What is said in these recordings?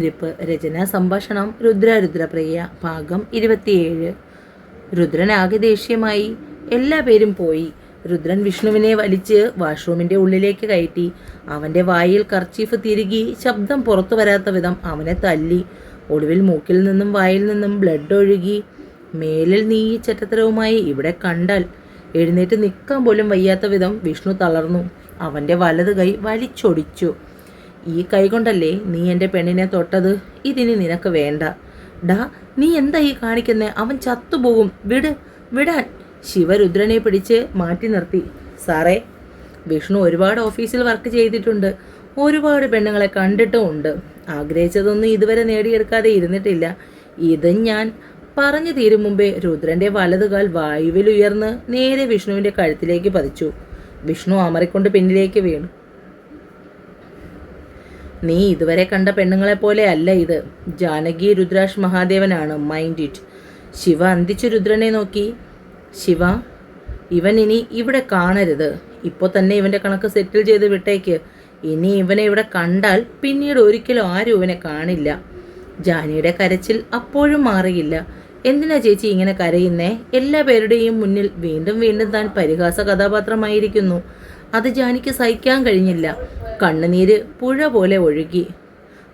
ഇരിപ്പ് രചന സംഭാഷണം രുദ്ര രുദ്രപ്രിയ ഭാഗം ഇരുപത്തിയേഴ്. രുദ്രനാകെ ദേഷ്യമായി. എല്ലാ പേരും പോയി. രുദ്രൻ വിഷ്ണുവിനെ വലിച്ച് വാഷ്റൂമിന്റെ ഉള്ളിലേക്ക് കയറ്റി. അവന്റെ വായിൽ കർച്ചീഫ് തിരുകി ശബ്ദം പുറത്തു വരാത്ത വിധം അവനെ തല്ലി. ഒടുവിൽ മൂക്കിൽ നിന്നും വായിൽ നിന്നും ബ്ലഡ് ഒഴുകി. മേലിൽ നീ ചറ്റത്തരവുമായി ഇവിടെ കണ്ടാൽ എഴുന്നേറ്റ് നിൽക്കാൻ പോലും വയ്യാത്ത വിധം വിഷ്ണു തളർന്നു. അവന്റെ വലത് കൈ വലിച്ചൊടിച്ചു. ഈ കൈകൊണ്ടല്ലേ നീ എന്റെ പെണ്ണിനെ തൊട്ടത്? ഇതിനി നിനക്ക് വേണ്ട. ഡാ നീ എന്താ ഈ കാണിക്കുന്നേ? അവൻ ചത്തുപോകും. വിട് വിടാൻ. ശിവരുദ്രനെ പിടിച്ച് മാറ്റി നിർത്തി. സാറേ വിഷ്ണു ഒരുപാട് ഓഫീസിൽ വർക്ക് ചെയ്തിട്ടുണ്ട്. ഒരുപാട് പെണ്ണുങ്ങളെ കണ്ടിട്ടുമുണ്ട് ആഗ്രഹിച്ചതൊന്നും ഇതുവരെ നേടിയെടുക്കാതെ ഇരുന്നിട്ടില്ല. ഇത് ഞാൻ പറഞ്ഞു തീരും മുമ്പേ രുദ്രന്റെ വലതുകാൽ വായുവിൽ ഉയർന്ന് നേരെ വിഷ്ണുവിന്റെ കഴുത്തിലേക്ക് പതിച്ചു. വിഷ്ണു അമറിക്കൊണ്ട് പിന്നിലേക്ക് വീണു. നീ ഇതുവരെ കണ്ട പെണ്ണുങ്ങളെ പോലെ അല്ല ഇത്. ജാനകി രുദ്രാഷ് മഹാദേവനാണ്. മൈൻഡ് ഇറ്റ് ശിവ അന്തിച്ചു രുദ്രനെ നോക്കി. ശിവ ഇവൻ ഇനി ഇവിടെ കാണരുത്. ഇപ്പോൾ തന്നെ ഇവന്റെ കണക്ക് സെറ്റിൽ ചെയ്ത് വിട്ടേക്ക്. ഇനി ഇവനെ ഇവിടെ കണ്ടാൽ പിന്നീട് ഒരിക്കലും ആരും ഇവനെ കാണില്ല. ജാനിയുടെ കരച്ചിൽ അപ്പോഴും മാറിയില്ല. എന്തിനാ ചേച്ചി ഇങ്ങനെ കരയുന്നേ? എല്ലാ പേരുടെയും മുന്നിൽ വീണ്ടും വീണ്ടും താൻ പരിഹാസ കഥാപാത്രമായിരിക്കുന്നു. അത് ജാനിക്ക് സഹിക്കാൻ കഴിഞ്ഞില്ല. കണ്ണുനീര് പുഴ പോലെ ഒഴുകി.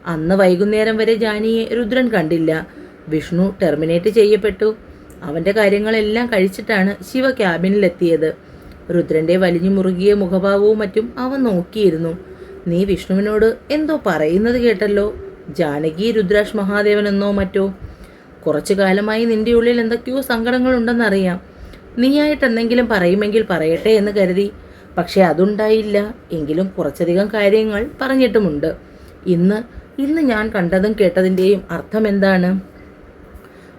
അന്ന് വൈകുന്നേരം വരെ ജാനിയെ രുദ്രൻ കണ്ടില്ല. വിഷ്ണു ടെർമിനേറ്റ് ചെയ്യപ്പെട്ടു. അവന്റെ കാര്യങ്ങളെല്ലാം കഴിച്ചിട്ടാണ് ശിവ ക്യാബിനിലെത്തിയത്. രുദ്രന്റെ വലിഞ്ഞു മുറുകിയ മുഖഭാവവും മറ്റും അവൻ നോക്കിയിരുന്നു. നീ വിഷ്ണുവിനോട് എന്തോ പറയുന്നത് കേട്ടല്ലോ? ജാനകി രുദ്രാഷ് മഹാദേവനെന്നോ മറ്റോ? കുറച്ചു കാലമായി നിന്റെ ഉള്ളിൽ എന്തൊക്കെയോ സങ്കടങ്ങളുണ്ടെന്നറിയാം. നീയായിട്ട് എന്തെങ്കിലും പറയുമെങ്കിൽ പറയട്ടെ എന്ന് കരുതി. പക്ഷെ അതുണ്ടായില്ല. എങ്കിലും കുറച്ചധികം കാര്യങ്ങൾ പറഞ്ഞിട്ടുമുണ്ട്. ഇന്ന് ഇന്ന് ഞാൻ കണ്ടതും കേട്ടതിന്റെയും അർത്ഥം എന്താണ്?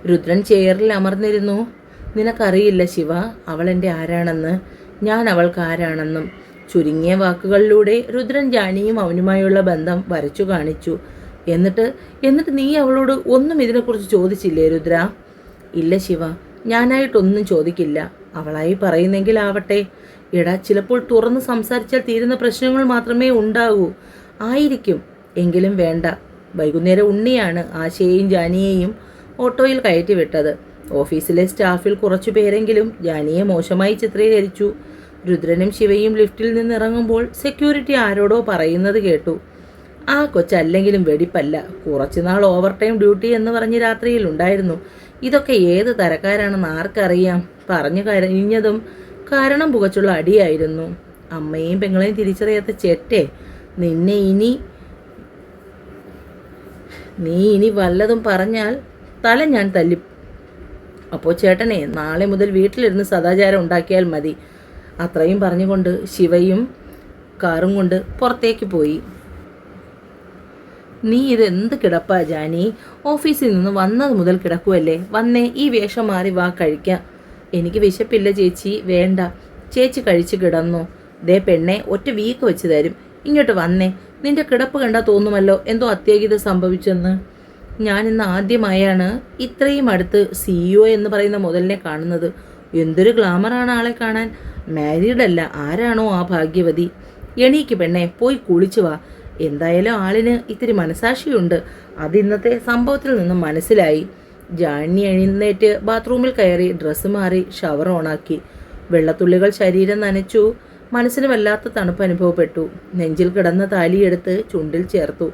രുദ്രൻ ചെയറിൽ അമർന്നിരുന്നു. നിനക്കറിയില്ല ശിവ അവൾ എന്റെ ആരാണെന്ന്. ഞാൻ അവൾക്ക് ആരാണെന്നും. ചുരുങ്ങിയ വാക്കുകളിലൂടെ രുദ്രൻ ജാനിയും അവനുമായുള്ള ബന്ധം വരച്ചു കാണിച്ചു. എന്നിട്ട് എന്നിട്ട് നീ അവളോട് ഒന്നും ഇതിനെക്കുറിച്ച് ചോദിച്ചില്ലേ രുദ്ര? ഇല്ല ശിവ ഞാനായിട്ടൊന്നും ചോദിക്കില്ല. അവളായി പറയുന്നെങ്കിൽ ആവട്ടെ എടാ ചിലപ്പോൾ തുറന്ന് സംസാരിച്ചാൽ തീരുന്ന പ്രശ്നങ്ങൾ മാത്രമേ ഉണ്ടാകൂ. ആയിരിക്കും. എങ്കിലും വേണ്ട. വൈകുന്നേരം ഉണ്ണിയാണ് ആശയെയും ജാനിയെയും ഓട്ടോയിൽ കയറ്റി വിട്ടത്. ഓഫീസിലെ സ്റ്റാഫിൽ കുറച്ചു പേരെങ്കിലും ജാനിയെ മോശമായി ചിത്രീകരിച്ചു. രുദ്രനും ശിവയും ലിഫ്റ്റിൽ നിന്ന് ഇറങ്ങുമ്പോൾ സെക്യൂരിറ്റി ആരോടോ പറയുന്നത് കേട്ടു. ആ കൊച്ചല്ലെങ്കിലും വെടിപ്പല്ല. കുറച്ചുനാൾ ഓവർ ടൈം ഡ്യൂട്ടി എന്ന് പറഞ്ഞ് രാത്രിയിൽ ഉണ്ടായിരുന്നു. ഇതൊക്കെ ഏത് തരക്കാരാണെന്ന് ആർക്കറിയാം. പറഞ്ഞു കഴിഞ്ഞതും കാരണം പുകച്ചുള്ള അടിയായിരുന്നു. അമ്മയും പെങ്ങളെയും തിരിച്ചറിയാത്ത ചേട്ടേ നിന്നെ ഇനി നീ ഇനി വല്ലതും പറഞ്ഞാൽ തല ഞാൻ തല്ലി. അപ്പോൾ ചേട്ടനെ നാളെ മുതൽ വീട്ടിലിരുന്ന് സദാചാരം ഉണ്ടാക്കിയാൽ മതി. അത്രയും പറഞ്ഞുകൊണ്ട് ശിവയും കാറും കൊണ്ട് പുറത്തേക്ക് പോയി. നീ ഇത് എന്ത് കിടപ്പാ ജാനി? ഓഫീസിൽ നിന്ന് വന്നത് മുതൽ കിടക്കുമല്ലേ വന്നേ ഈ വേഷം മാറി വാ കഴിക്കാം. എനിക്ക് വിശപ്പില്ല ചേച്ചി. വേണ്ട. ചേച്ചി കഴിച്ച് കിടന്നു. ദേ പെണ്ണെ ഒറ്റ വീക്ക് വെച്ച് തരും. ഇങ്ങോട്ട് വന്നേ. നിന്റെ കിടപ്പ് കണ്ടാൽ തോന്നുമല്ലോ എന്തോ അത്യാഹിത സംഭവിച്ചെന്ന്. ഞാൻ ഇന്ന് ആദ്യമായാണ് ഇത്രയും അടുത്ത് സിഇഒ എന്ന് പറയുന്ന മുതലിനെ കാണുന്നത്. എന്തൊരു ഗ്ലാമറാണ് ആളെ കാണാൻ. മാരീഡ് അല്ല ആരാണോ ആ ഭാഗ്യവതി. എണീക്ക് പെണ്ണെ പോയി കുളിച്ചു വാ. എന്തായാലും ആളിന് ഇത്തിരി മനസാക്ഷിയുണ്ട്. അത് ഇന്നത്തെ സംഭവത്തിൽ നിന്നും മനസ്സിലായി. ജാനി എഴുന്നേറ്റ് ബാത്റൂമിൽ കയറി ഡ്രസ്സ് മാറി ഷവർ ഓണാക്കി. വെള്ളത്തുള്ളികൾ ശരീരം നനച്ചു. മനസ്സിന് വല്ലാത്ത തണുപ്പ് അനുഭവപ്പെട്ടു. നെഞ്ചിൽ കിടന്ന താലിയെടുത്ത് ചുണ്ടിൽ ചേർത്തു.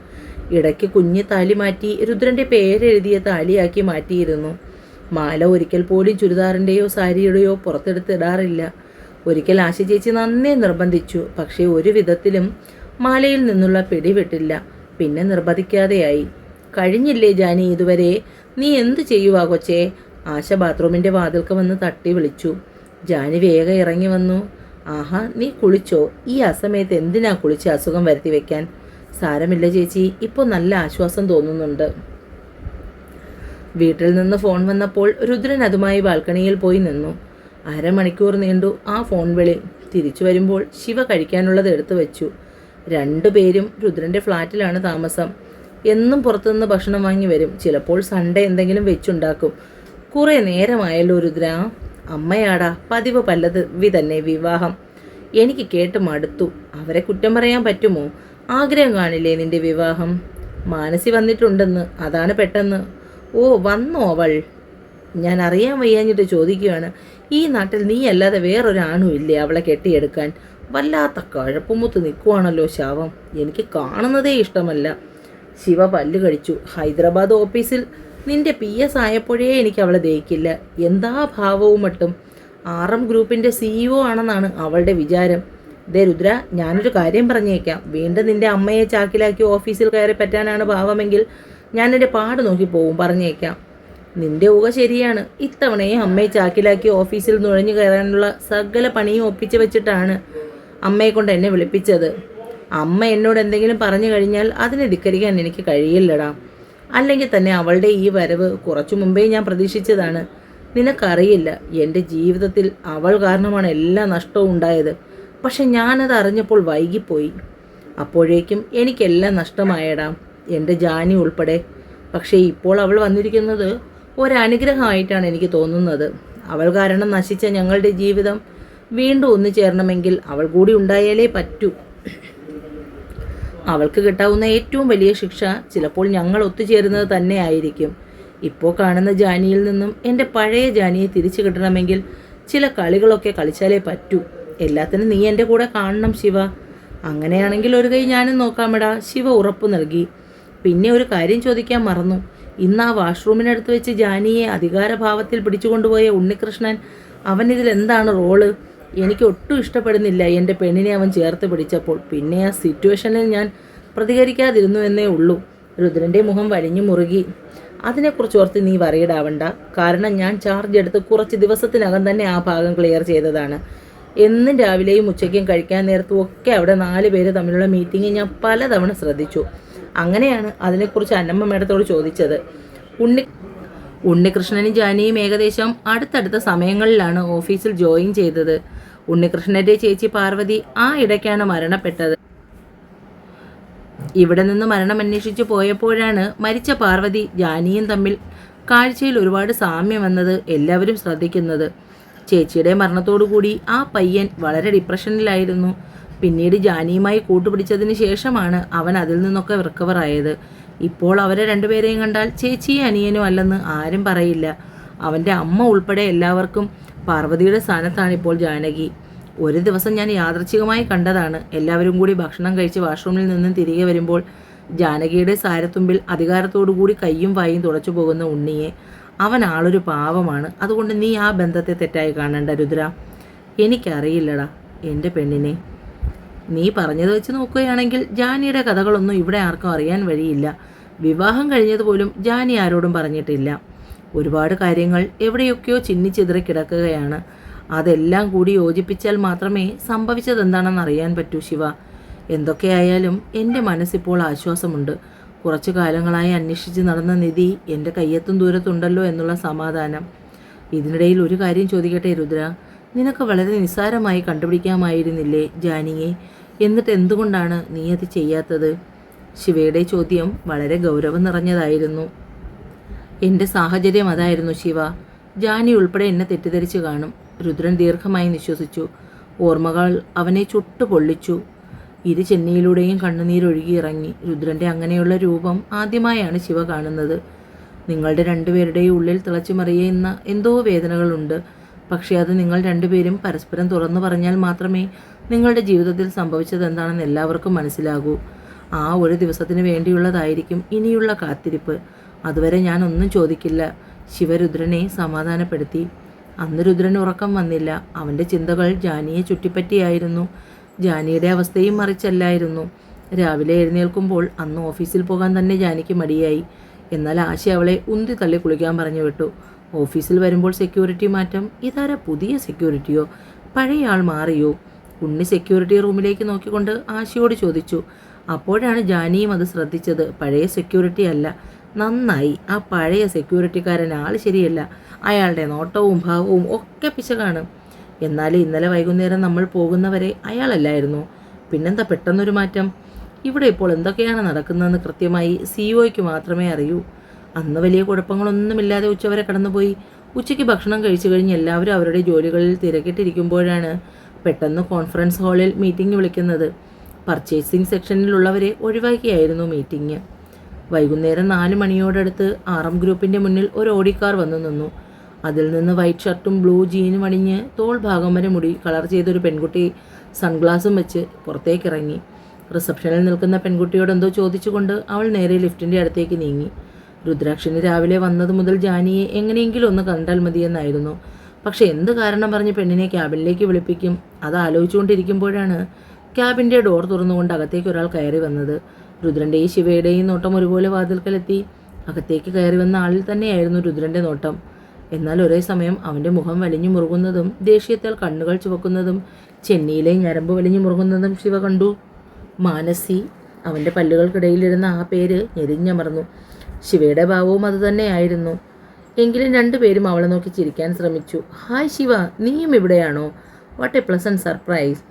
ഇടയ്ക്ക് കുഞ്ഞ് താലി മാറ്റി രുദ്രന്റെ പേരെഴുതിയ താലിയാക്കി മാറ്റിയിരുന്നു. മാല ഒരിക്കൽ പോലും ചുരിദാറിന്റെയോ സാരിയുടെയോ പുറത്തെടുത്തിടാറില്ല ഒരിക്കൽ ആശ ചേച്ചി നന്നേ നിർബന്ധിച്ചു. പക്ഷേ ഒരു വിധത്തിലും മാലയിൽ നിന്നുള്ള പിടിവിട്ടില്ല. പിന്നെ നിർബന്ധിക്കാതെയായി. കഴിഞ്ഞില്ലേ ജാനി ഇതുവരെ? നീ എന്ത് ചെയ്യുവാ കൊച്ചേ? ആശ ബാത്റൂമിന്റെ വാതിൽക്ക് വന്ന് തട്ടി വിളിച്ചു. ജാനി വേഗം ഇറങ്ങി വന്നു. ആഹാ നീ കുളിച്ചോ? ഈ അസമയത്ത് എന്തിനാ കുളിച്ച് അസുഖം വരുത്തി വെക്കാൻ? സാരമില്ല ചേച്ചി ഇപ്പോൾ നല്ല ആശ്വാസം തോന്നുന്നുണ്ട്. വീട്ടിൽ നിന്ന് ഫോൺ വന്നപ്പോൾ രുദ്രൻ അതുമായി ബാൽക്കണിയിൽ പോയി നിന്നു. അരമണിക്കൂർ നീണ്ടു ആ ഫോൺ വിളി. തിരിച്ചു വരുമ്പോൾ ശിവ കഴിക്കാനുള്ളത് എടുത്തു വെച്ചു. രണ്ടുപേരും രുദ്രന്റെ ഫ്ലാറ്റിലാണ് താമസം. എന്നും പുറത്തുനിന്ന് ഭക്ഷണം വാങ്ങി വരും. ചിലപ്പോൾ സൺഡേ എന്തെങ്കിലും വെച്ചുണ്ടാക്കും. കുറേ നേരമായല്ലോ രുദ്ര. അമ്മയാടാ പതിവ് വി തന്നെ വിവാഹം. എനിക്ക് കേട്ട് മടുത്തു. അവരെ കുറ്റം പറയാൻ പറ്റുമോ? ആഗ്രഹം കാണില്ലേ നിന്റെ വിവാഹം? മാനസി വന്നിട്ടുണ്ടെന്ന്. അതാണ് പെട്ടെന്ന്. ഓ വന്നോ അവൾ? ഞാൻ അറിയാൻ വയ്യാഞ്ഞിട്ട് ചോദിക്കുകയാണ്. ഈ നാട്ടിൽ നീ അല്ലാതെ വേറൊരാണും ഇല്ലേ അവളെ കെട്ടിയെടുക്കാൻ? വല്ലാത്ത കഴപ്പുമുത്ത് നിൽക്കുവാണല്ലോ ശാവം. എനിക്ക് കാണുന്നതേ ഇഷ്ടമല്ല. ശിവ പല്ല് കടിച്ചു. ഹൈദരാബാദ് ഓഫീസിൽ നിന്റെ പി എസ് ആയപ്പോഴേ എനിക്ക് അവളെ ദയിക്കില്ല എന്താ ഭാവവും മട്ടും? ആർ എം ഗ്രൂപ്പിന്റെ സിഇഒ ആണെന്നാണ് അവളുടെ വിചാരം. ദേ രുദ്ര ഞാനൊരു കാര്യം പറഞ്ഞേക്കാം. വീണ്ടും നിന്റെ അമ്മയെ ചാക്കിലാക്കി ഓഫീസിൽ കയറി പറ്റാനാണ് ഭാവമെങ്കിൽ ഞാൻ എന്റെ പാട് നോക്കി പോവും പറഞ്ഞേക്കാം. നിന്റെ ഊഹ ശരിയാണ്. ഇത്തവണയും അമ്മയെ ചാക്കിലാക്കി ഓഫീസിൽ നുഴഞ്ഞു കയറാനുള്ള സകല പണിയും ഒപ്പിച്ച് വെച്ചിട്ടാണ് അമ്മയെ കൊണ്ട് എന്നെ വിളിപ്പിച്ചത്. അമ്മ എന്നോട് എന്തെങ്കിലും പറഞ്ഞു കഴിഞ്ഞാൽ അതിനെ ധിക്കരിക്കാൻ എനിക്ക് കഴിയില്ലടാ. അല്ലെങ്കിൽ തന്നെ അവളുടെ ഈ വരവ് കുറച്ചു മുമ്പേ ഞാൻ പ്രതീക്ഷിച്ചതാണ്. നിനക്കറിയില്ല എന്റെ ജീവിതത്തിൽ അവൾ കാരണമാണ് എല്ലാ നഷ്ടവും ഉണ്ടായത്. പക്ഷെ ഞാനത് അറിഞ്ഞപ്പോൾ വൈകിപ്പോയി. അപ്പോഴേക്കും എനിക്കെല്ലാം നഷ്ടമായടാ എന്റെ ജാനി ഉൾപ്പെടെ. പക്ഷേ ഇപ്പോൾ അവൾ വന്നിരിക്കുന്നത് ഒരനുഗ്രഹമായിട്ടാണ് എനിക്ക് തോന്നുന്നത്. അവൾ കാരണം നശിച്ച ഞങ്ങളുടെ ജീവിതം വീണ്ടും ഒന്നു ചേരണമെങ്കിൽ അവൾ കൂടി ഉണ്ടായാലേ പറ്റൂ. അവൾക്ക് കിട്ടാവുന്ന ഏറ്റവും വലിയ ശിക്ഷ ചിലപ്പോൾ ഞങ്ങൾ ഒത്തുചേരുന്നത് തന്നെ ആയിരിക്കും ഇപ്പോൾ കാണുന്ന ജാനിയിൽ നിന്നും എന്റെ പഴയ ജാനിയെ തിരിച്ചു കിട്ടണമെങ്കിൽ ചില കളികളൊക്കെ കളിച്ചാലേ പറ്റൂ. എല്ലാത്തിനും നീ എന്റെ കൂടെ കാണണം ശിവ. അങ്ങനെയാണെങ്കിൽ ഒരു കൈ ഞാനും നോക്കാമെടാ ശിവ ഉറപ്പ് നൽകി. പിന്നെ ഒരു കാര്യം ചോദിക്കാൻ മറന്നു. ഇന്ന് ആ വാഷ്റൂമിനടുത്ത് വെച്ച് ജാനിയെ അധികാരഭാവത്തിൽ പിടിച്ചുകൊണ്ടുപോയ ഉണ്ണികൃഷ്ണൻ അവൻ ഇതിൽ എന്താണ് റോൾ? എനിക്ക് ഒട്ടും ഇഷ്ടപ്പെടുന്നില്ല എന്റെ പെണ്ണിനെ അവൻ ചേർത്ത് പിടിച്ചപ്പോൾ. പിന്നെ ആ സിറ്റുവേഷനിൽ ഞാൻ പ്രതികരിക്കാതിരുന്നു എന്നേ ഉള്ളൂ. രുദ്രന്റെ മുഖം വലിഞ്ഞു മുറുകി. അതിനെക്കുറിച്ച് ഓർത്ത് നീ വറിയിടാവണ്ട കാരണം ഞാൻ ചാർജ് എടുത്ത് കുറച്ച് ദിവസത്തിനകം തന്നെ ആ ഭാഗം ക്ലിയർ ചെയ്തതാണ്. എന്നും രാവിലെയും ഉച്ചയ്ക്കും കഴിക്കാൻ നേരത്തും ഒക്കെ അവിടെ നാല് പേര് തമ്മിലുള്ള മീറ്റിംഗ് ഞാൻ പലതവണ ശ്രദ്ധിച്ചു. അങ്ങനെയാണ് അതിനെക്കുറിച്ച് അന്നമ്മ മേഡത്തോട് ചോദിച്ചത്. ഉണ്ണി ഉണ്ണികൃഷ്ണനും ജാനിയും ഏകദേശം അടുത്തടുത്ത സമയങ്ങളിലാണ് ഓഫീസിൽ ജോയിൻ ചെയ്തത്. ഉണ്ണികൃഷ്ണന്റെ ചേച്ചി പാർവതി ആ ഇടയ്ക്കാണ് മരണപ്പെട്ടത്. ഇവിടെ നിന്ന് മരണം അന്വേഷിച്ചു പോയപ്പോഴാണ് മരിച്ച പാർവതി ജാനിയും തമ്മിൽ കാഴ്ചയിൽ ഒരുപാട് സാമ്യമെന്നത് എല്ലാവരും ശ്രദ്ധിക്കുന്നത്. ചേച്ചിയുടെ മരണത്തോടുകൂടി ആ പയ്യൻ വളരെ ഡിപ്രഷനിലായിരുന്നു. പിന്നീട് ജാനിയുമായി കൂട്ടുപിടിച്ചതിന് ശേഷമാണ് അവൻ അതിൽ നിന്നൊക്കെ റിക്കവർ ആയത് ഇപ്പോൾ അവരെ രണ്ടുപേരെയും കണ്ടാൽ ചേച്ചിയും അനിയനും അല്ലെന്ന് ആരും പറയില്ല. അവന്റെ അമ്മ ഉൾപ്പെടെ എല്ലാവർക്കും പാർവതിയുടെ സ്ഥാനത്താണ് ഇപ്പോൾ ജാനകി. ഒരു ദിവസം ഞാൻ യാദർച്ഛികമായി കണ്ടതാണ്. എല്ലാവരും കൂടി ഭക്ഷണം കഴിച്ച് വാഷ്റൂമിൽ നിന്നും തിരികെ വരുമ്പോൾ ജാനകിയുടെ സാരത്തുമ്പിൽ അധികാരത്തോടുകൂടി കയ്യും വായും തുടച്ചു പോകുന്ന ഉണ്ണിയെ. അവൻ ആളൊരു പാവമാണ്. അതുകൊണ്ട് നീ ആ ബന്ധത്തെ തെറ്റായി കാണണ്ട രുദ്ര. എനിക്കറിയില്ലടാ എന്റെ പെണ്ണിനെ. നീ പറഞ്ഞത് വെച്ച് നോക്കുകയാണെങ്കിൽ ജാനിയുടെ കഥകളൊന്നും ഇവിടെ ആർക്കും അറിയാൻ വഴിയില്ല. വിവാഹം കഴിഞ്ഞതുപോലും ജാനി ആരോടും പറഞ്ഞിട്ടില്ല. ഒരുപാട് കാര്യങ്ങൾ എവിടെയൊക്കെയോ ചിന്നിച്ചിതറി കിടക്കുകയാണ്. അതെല്ലാം കൂടി യോജിപ്പിച്ചാൽ മാത്രമേ സംഭവിച്ചതെന്താണെന്ന് അറിയാൻ പറ്റൂ ശിവ. എന്തൊക്കെയായാലും എന്റെ മനസ്സിപ്പോൾ ആശ്വാസമുണ്ട്. കുറച്ചു കാലങ്ങളായി അന്വേഷിച്ച് നടന്ന നിധി എന്റെ കയ്യെത്തും ദൂരത്തുണ്ടല്ലോ എന്നുള്ള സമാധാനം. ഇതിനിടയിൽ ഒരു കാര്യം ചോദിക്കട്ടെ രുദ്ര? നിനക്ക് വളരെ നിസ്സാരമായി കണ്ടുപിടിക്കാമായിരുന്നില്ലേ ജാനിയെ? എന്നിട്ട് എന്തുകൊണ്ടാണ് നീ അത് ചെയ്യാത്തത്? ശിവയുടെ ചോദ്യം വളരെ ഗൗരവം നിറഞ്ഞതായിരുന്നു. എന്റെ സാഹചര്യം അതായിരുന്നു ശിവ. ജാനി ഉൾപ്പെടെ എന്നെ തെറ്റിദ്ധരിച്ചു കാണും. രുദ്രൻ ദീർഘമായി നിശ്വസിച്ചു. ഓർമ്മകൾ അവനെ ചുട്ടു പൊള്ളിച്ചു ഇരു കണ്ണുനീരൊഴുകി ഇറങ്ങി. രുദ്രന്റെ അങ്ങനെയുള്ള രൂപം ആദ്യമായാണ് ശിവ കാണുന്നത്. നിങ്ങളുടെ രണ്ടുപേരുടെയും ഉള്ളിൽ തിളച്ചുമറിയുന്ന എന്തോ വേദനകളുണ്ട്. പക്ഷേ അത് നിങ്ങൾ രണ്ടുപേരും പരസ്പരം തുറന്നു പറഞ്ഞാൽ മാത്രമേ നിങ്ങളുടെ ജീവിതത്തിൽ സംഭവിച്ചത് എന്താണെന്ന് എല്ലാവർക്കും മനസ്സിലാകൂ. ആ ഒരു ദിവസത്തിന് വേണ്ടിയുള്ളതായിരിക്കും ഇനിയുള്ള കാത്തിരിപ്പ്. അതുവരെ ഞാൻ ഒന്നും ചോദിക്കില്ല. ശിവരുദ്രനെ സമാധാനപ്പെടുത്തി. അന്ന് രുദ്രന് ഉറക്കം വന്നില്ല. അവന്റെ ചിന്തകൾ ജാനിയെ ചുറ്റിപ്പറ്റിയായിരുന്നു. ജാനിയുടെ അവസ്ഥയും മറിച്ചല്ലായിരുന്നു. രാവിലെ എഴുന്നേൽക്കുമ്പോൾ അന്ന് ഓഫീസിൽ പോകാൻ തന്നെ ജാനിക്ക് മടിയായി. എന്നാൽ ആശ അവളെ ഉന്തി തള്ളി കുളിക്കാൻ പറഞ്ഞു വിട്ടു. ഓഫീസിൽ വരുമ്പോൾ സെക്യൂരിറ്റി മാറ്റം. ഇതാരാ പുതിയ സെക്യൂരിറ്റിയോ? പഴയ ആൾ മാറിയോ? ഉണ്ണി സെക്യൂരിറ്റി റൂമിലേക്ക് നോക്കിക്കൊണ്ട് ആശയോട് ചോദിച്ചു. അപ്പോഴാണ് ജാനിയും അത് ശ്രദ്ധിച്ചത്. പഴയ സെക്യൂരിറ്റി അല്ല. നന്നായി. ആ പഴയ സെക്യൂരിറ്റിക്കാരൻ ആൾ ശരിയല്ല. അയാളുടെ നോട്ടവും ഭാവവും ഒക്കെ പിശകാണ്. എന്നാൽ ഇന്നലെ വൈകുന്നേരം നമ്മൾ പോകുന്നവരെ അയാളല്ലായിരുന്നു. പിന്നെന്താ പെട്ടെന്നൊരു മാറ്റം? ഇവിടെ ഇപ്പോൾ എന്തൊക്കെയാണ് നടക്കുന്നതെന്ന് കൃത്യമായി സിഇഒയ്ക്ക് മാത്രമേ അറിയൂ. അന്ന് വലിയ കുഴപ്പങ്ങളൊന്നുമില്ലാതെ ഉച്ചവരെ കടന്നുപോയി. ഉച്ചയ്ക്ക് ഭക്ഷണം കഴിച്ചു കഴിഞ്ഞ് എല്ലാവരും അവരുടെ ജോലികളിൽ തിരക്കിട്ടിരിക്കുമ്പോഴാണ് പെട്ടെന്ന് കോൺഫറൻസ് ഹാളിൽ മീറ്റിംഗ് വിളിക്കുന്നത്. പർച്ചേസിംഗ് സെക്ഷനിലുള്ളവരെ ഒഴിവാക്കിയായിരുന്നു മീറ്റിംഗ് വൈകുന്നേരം നാല് മണിയോടടുത്ത് ആറം ഗ്രൂപ്പിന്റെ മുന്നിൽ ഒരു ഓടിക്കാർ വന്നു നിന്നു. അതിൽ നിന്ന് വൈറ്റ് ഷർട്ടും ബ്ലൂ ജീനും അണിഞ്ഞ് തോൾ ഭാഗം വരെ മുടി കളർ ചെയ്തൊരു പെൺകുട്ടി സൺഗ്ലാസും വെച്ച് പുറത്തേക്ക് ഇറങ്ങി റിസപ്ഷനിൽ നിൽക്കുന്ന പെൺകുട്ടിയോട് എന്തോ ചോദിച്ചുകൊണ്ട് അവൾ നേരെ ലിഫ്റ്റിന്റെ അടുത്തേക്ക് നീങ്ങി. രുദ്രാക്ഷിന് രാവിലെ വന്നത് മുതൽ ജാനിയെ എങ്ങനെയെങ്കിലും ഒന്ന് കണ്ടാൽ മതിയെന്നായിരുന്നു. പക്ഷേ എന്ത് കാരണം പറഞ്ഞ് പെണ്ണിനെ ക്യാബിനിലേക്ക് വിളിപ്പിക്കും? അത് ആലോചിച്ചുകൊണ്ടിരിക്കുമ്പോഴാണ് ക്യാബിന്റെ ഡോർ തുറന്നുകൊണ്ട് അകത്തേക്ക് ഒരാൾ കയറി വന്നത്. രുദ്രന്റെയും ശിവയുടെയും നോട്ടം ഒരുപോലെ വാതിൽക്കലെത്തി അകത്തേക്ക് കയറി വന്ന ആളിൽ തന്നെയായിരുന്നു രുദ്രന്റെ നോട്ടം. എന്നാൽ ഒരേ സമയം അവന്റെ മുഖം വലിഞ്ഞു മുറുകുന്നതും ദേഷ്യത്താൽ കണ്ണുകൾ ചുവക്കുന്നതും ചെന്നിയിലെ ഞരമ്പ് വലിഞ്ഞു മുറുകുന്നതും ശിവ കണ്ടു. മാനസി അവന്റെ പല്ലുകൾക്കിടയിലിരുന്ന ആ പേര് ഞെരിഞ്ഞമർന്നു ശിവയുടെ ഭാവവും അതുതന്നെയായിരുന്നു എങ്കിലും രണ്ടുപേരും അവളെ നോക്കി ചിരിക്കാൻ ശ്രമിച്ചു. ഹായ് ശിവ നീയും ഇവിടെയാണോ? വാട്ട് എ പ്ലസന്റ് സർപ്രൈസ്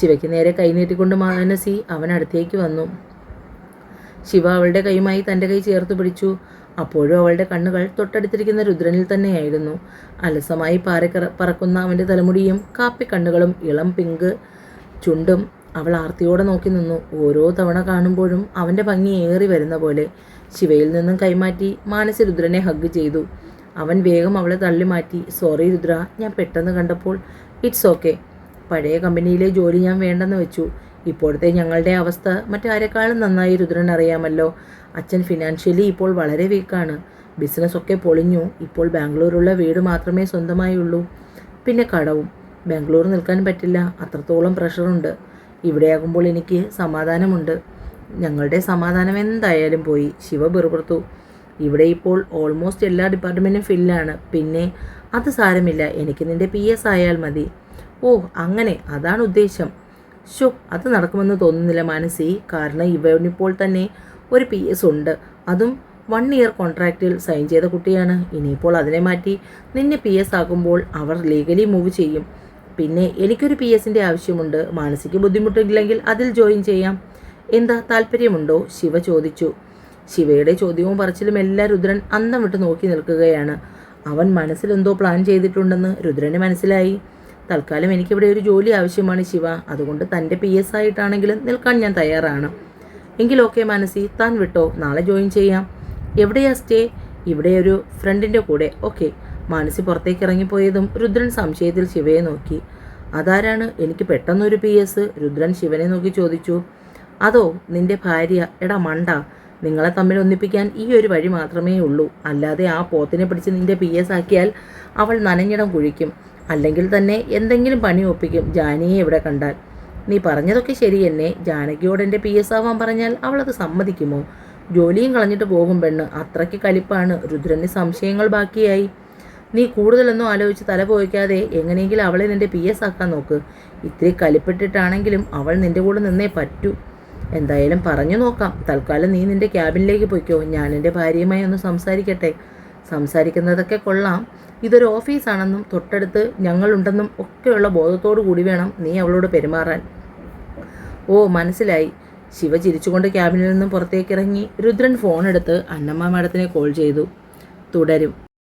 ശിവയ്ക്ക് നേരെ കൈനീട്ടിക്കൊണ്ട് മാനസി അവൻ അടുത്തേക്ക് വന്നു. ശിവ അവളുടെ കൈയുമായി തന്റെ കൈ ചേർത്ത് പിടിച്ചു. അപ്പോഴും അവളുടെ കണ്ണുകൾ തൊട്ടടുത്തിരിക്കുന്ന രുദ്രനിൽ തന്നെയായിരുന്നു. അലസമായി പാറക്കറ പറക്കുന്ന അവന്റെ തലമുടിയും കാപ്പി കണ്ണുകളും ഇളം പിങ്ക് ചുണ്ടും അവൾ ആർത്തിയോടെ നോക്കി നിന്നു. ഓരോ തവണ കാണുമ്പോഴും അവന്റെ ഭംഗി ഏറി വരുന്ന പോലെ. ശിവയിൽ നിന്നും കൈമാറ്റി മാനസി രുദ്രനെ ഹഗ് ചെയ്തു. അവൻ വേഗം അവളെ തള്ളി മാറ്റി. സോറി രുദ്ര ഞാൻ പെട്ടെന്ന് കണ്ടപ്പോൾ ഇറ്റ്സ് ഓക്കെ പഴയ കമ്പനിയിലെ ജോലി ഞാൻ വേണ്ടെന്ന് വെച്ചു. ഇപ്പോഴത്തെ ഞങ്ങളുടെ അവസ്ഥ മറ്റാരെക്കാളും നന്നായി രുദ്രൻ അറിയാമല്ലോ. അച്ഛൻ ഫിനാൻഷ്യലി ഇപ്പോൾ വളരെ വീക്കാണ് ബിസിനസ്സൊക്കെ പൊളിഞ്ഞു. ഇപ്പോൾ ബാംഗ്ലൂരുള്ള വീട് മാത്രമേ സ്വന്തമായുള്ളൂ. പിന്നെ കടവും. ബാംഗ്ലൂർ നിൽക്കാൻ പറ്റില്ല. അത്രത്തോളം പ്രഷറുണ്ട് ഇവിടെയാകുമ്പോൾ എനിക്ക് സമാധാനമുണ്ട്. ഞങ്ങളുടെ സമാധാനം എന്തായാലും പോയി. ശിവ ബെറുപുറത്തു ഇവിടെ ഇപ്പോൾ ഓൾമോസ്റ്റ് എല്ലാ ഡിപ്പാർട്ട്മെന്റും ഫില്ലാണ് പിന്നെ അത് സാരമില്ല. എനിക്ക് നിന്റെ പി എസ് ആയാൽ മതി. ഓ അങ്ങനെ. അതാണ് ഉദ്ദേശം. ഷോ അത് നടക്കുമെന്ന് തോന്നുന്നില്ല മാനസി. കാരണം ഇവനിപ്പോൾ തന്നെ ഒരു പി എസ് ഉണ്ട്. അതും വൺ ഇയർ കോൺട്രാക്റ്റിൽ സൈൻ ചെയ്ത കുട്ടിയാണ്. ഇനിയിപ്പോൾ അതിനെ മാറ്റി നിന്നെ പി എസ് ആകുമ്പോൾ അവർ ലീഗലി മൂവ് ചെയ്യും. പിന്നെ എനിക്കൊരു പി എസിന്റെ ആവശ്യമുണ്ട്. മാനസിക ബുദ്ധിമുട്ടില്ലെങ്കിൽ അതിൽ ജോയിൻ ചെയ്യാം. എന്താ താല്പര്യമുണ്ടോ? ശിവ ചോദിച്ചു. ശിവയുടെ ചോദ്യവും പറച്ചിലും എല്ലാ രുദ്രൻ അന്തം വിട്ട് നോക്കി നിൽക്കുകയാണ്. അവൻ മനസ്സിലെന്തോ പ്ലാൻ ചെയ്തിട്ടുണ്ടെന്ന് രുദ്രന് മനസ്സിലായി. തൽക്കാലം എനിക്കിവിടെ ഒരു ജോലി ആവശ്യമാണ് ശിവ. അതുകൊണ്ട് തന്റെ പി എസ് ആയിട്ടാണെങ്കിലും നിൽക്കാൻ ഞാൻ തയ്യാറാണ്. എങ്കിലൊക്കെ മനസ്സി മാനസി താൻ വിട്ടോ നാളെ ജോയിൻ ചെയ്യാം. എവിടെയാ സ്റ്റേ? ഇവിടെ ഒരു ഫ്രണ്ടിന്റെ കൂടെ. ഓക്കെ. മാനസി പുറത്തേക്ക് ഇറങ്ങിപ്പോയതും രുദ്രൻ സംശയത്തിൽ ശിവയെ നോക്കി. അതാരാണ്? എനിക്ക് പെട്ടെന്നൊരു പി എസ്. രുദ്രൻ ശിവനെ നോക്കി ചോദിച്ചു. അതോ നിന്റെ ഭാര്യ? എടാ മണ്ട. നിങ്ങളെ തമ്മിൽ ഒന്നിപ്പിക്കാൻ ഈ ഒരു വഴി മാത്രമേ ഉള്ളൂ. അല്ലാതെ ആ പോത്തിനെ പിടിച്ച് നിന്റെ പി എസ് ആക്കിയാൽ അവൾ നനഞ്ഞിടം കുഴിക്കും. അല്ലെങ്കിൽ തന്നെ എന്തെങ്കിലും പണി ഒപ്പിക്കും ജാനിയെ ഇവിടെ കണ്ടാൽ. നീ പറഞ്ഞതൊക്കെ ശരി എന്നെ. ജാനകിയോട് എന്റെ പി എസ് ആവാൻ പറഞ്ഞാൽ അവളത് സമ്മതിക്കുമോ? ജോലിയും കളഞ്ഞിട്ട് പോകും പെണ്ണ്. അത്രയ്ക്ക് കലിപ്പാണ്. രുദ്രന് സംശയങ്ങൾ ബാക്കിയായി. നീ കൂടുതലൊന്നും ആലോചിച്ച് തല പോയിക്കാതെ എങ്ങനെയെങ്കിലും അവളെ നിന്റെ പി എസ് ആക്കാൻ നോക്ക്. ഇത്തിരി കലിപ്പിട്ടിട്ടാണെങ്കിലും അവൾ നിന്റെ കൂടെ നിന്നേ പറ്റൂ. എന്തായാലും പറഞ്ഞു നോക്കാം. തൽക്കാലം നീ നിന്റെ ക്യാബിനിലേക്ക് പോയിക്കോ. ഞാൻ എന്റെ ഭാര്യയുമായി ഒന്ന് സംസാരിക്കട്ടെ. സംസാരിക്കുന്നതൊക്കെ കൊള്ളാം. ഇതൊരു ഓഫീസാണെന്നും തൊട്ടടുത്ത് ഞങ്ങളുണ്ടെന്നും ഒക്കെയുള്ള ബോധത്തോടു കൂടി വേണം നീ അവളോട് പെരുമാറാൻ. ഓ മനസ്സിലായി. ശിവ ചിരിച്ചുകൊണ്ട് ക്യാബിനിൽ നിന്നും പുറത്തേക്കിറങ്ങി രുദ്രൻ ഫോണെടുത്ത് അന്നമ്മ മാഡത്തിനെ കോൾ ചെയ്തു. തുടരും.